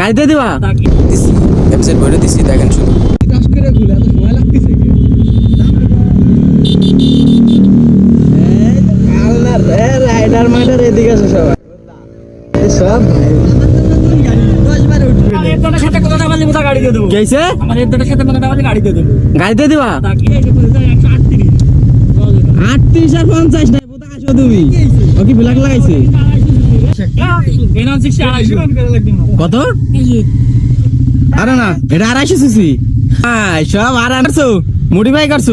গাড়িতে দিবা। তাকে দিছি। এমসেট ভরে দিছি দেখেন শুধু। রাইডার মাইডার এদিকে আছে সবাই সব দেবো। গাড়িতে আটত্রিশ। আটত্রিশ আর পঞ্চাশ তুমি ও কি ব্ল্যাক লাগাইছে? কত? আরে না এটা আড়াইশো সিসি। হ্যাঁ সব আর আনছো মডিফাই করছ?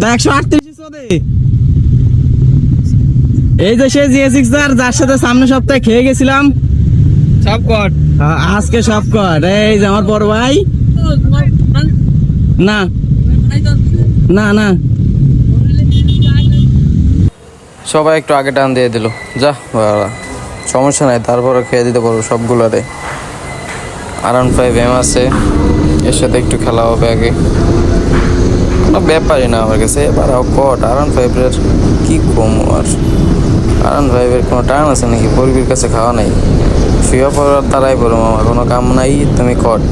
তা একশো আটত্রিশ এই যে সে জিএ সিক্স আর যার সাথে সামনে সপ্তাহে খেয়ে গেছিলাম। সব কট আজকে সব কর। এই যে আমার বড় ভাই। না না না। সবাই একটু আগে টান দিয়ে দিল। যা সমস্যা নাই তারপরে খেয়ে দিতে পারব সবগুলোরে আরাউন্ড ফাইভ এম আছে, এর সাথে একটু খেলা হবে আগে। কোনো ব্যাপারই না আমার কাছে, এবার কট? আরাউন্ড ফাইভের কী কম আর? আরাউন্ড ফাইভের কোনো টান আছে নাকি? পরিবির কাছে খাওয়া নাই। শুয়ে পড়ার তারাই পড়ো আমার কোনো কাম নাই, তুমি কট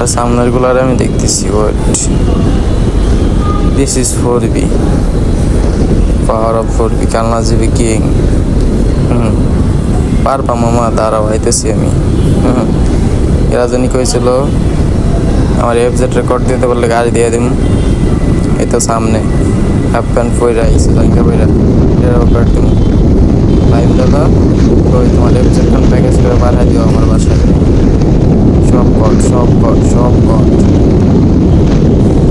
আর সামনের গুলারে আমি দেখতেছি wait this is four B power of four B Kalna জিবি কিং? হুম। পারবা মামা দাঁড়াও, আইতেছি আমি। হুম। এরা জানি কইছিল, আমার এফজেড রেকর্ড দিতে বললে গাড়ি দিয়ে দিম। এই তো সামনে, হাফ প্যান্ট পইরা আইসে লঙ্কা পইরা এরা রেকর্ড দিম লাইভ দাদা ওই তোমার এফজেড খান প্যাকেজ করে পাঠাই দিও আমার বাসায় সব কট সব কট সব কট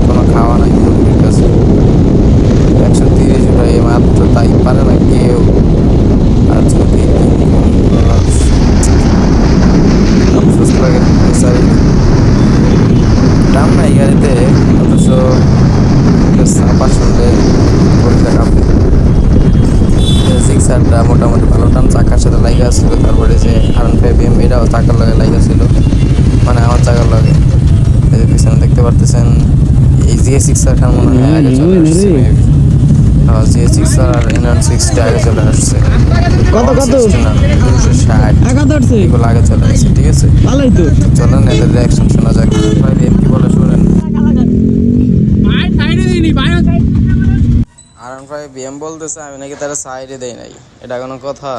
কোনো খাওয়া নাই মুরগির কাছে একশো তিরিশ ভাই মাত্র তাই পারে না কেউ আজকে তিন দিন আফসোস লাগে সরি দাম নাই গাড়িতে অথচ সাপা শুনলে পরীক্ষা কাঁপে সিক্সারটা মোটামুটি ভালো। টান চাকার সাথে লাইগা ছিল তারপরে যে আরন ফাইভ এম এটাও চাকার লগে লাইগা ছিল। মানে আমার চাকার লগে। এই যে পিছনে দেখতে পারতেছেন এই জিএ সিক্সার খান মনে হয় আগে চলে আসছে maybe। হ্যাঁ জিএ সিক্সার আর এনআর সিক্সটি আগে চলে আসছে। কত, কত? দুশো ষাট। এগুলো আগে চলে আসছে ঠিক আছে? ভালোই তো। চলেন এদের রিয়াকশন শোনা যাক ভাই এম কি বলে শুনেন ভাই বিএম বলতেছে আমি নাকি তারা সাইডে দেই নাই। এটা কোনো কথা?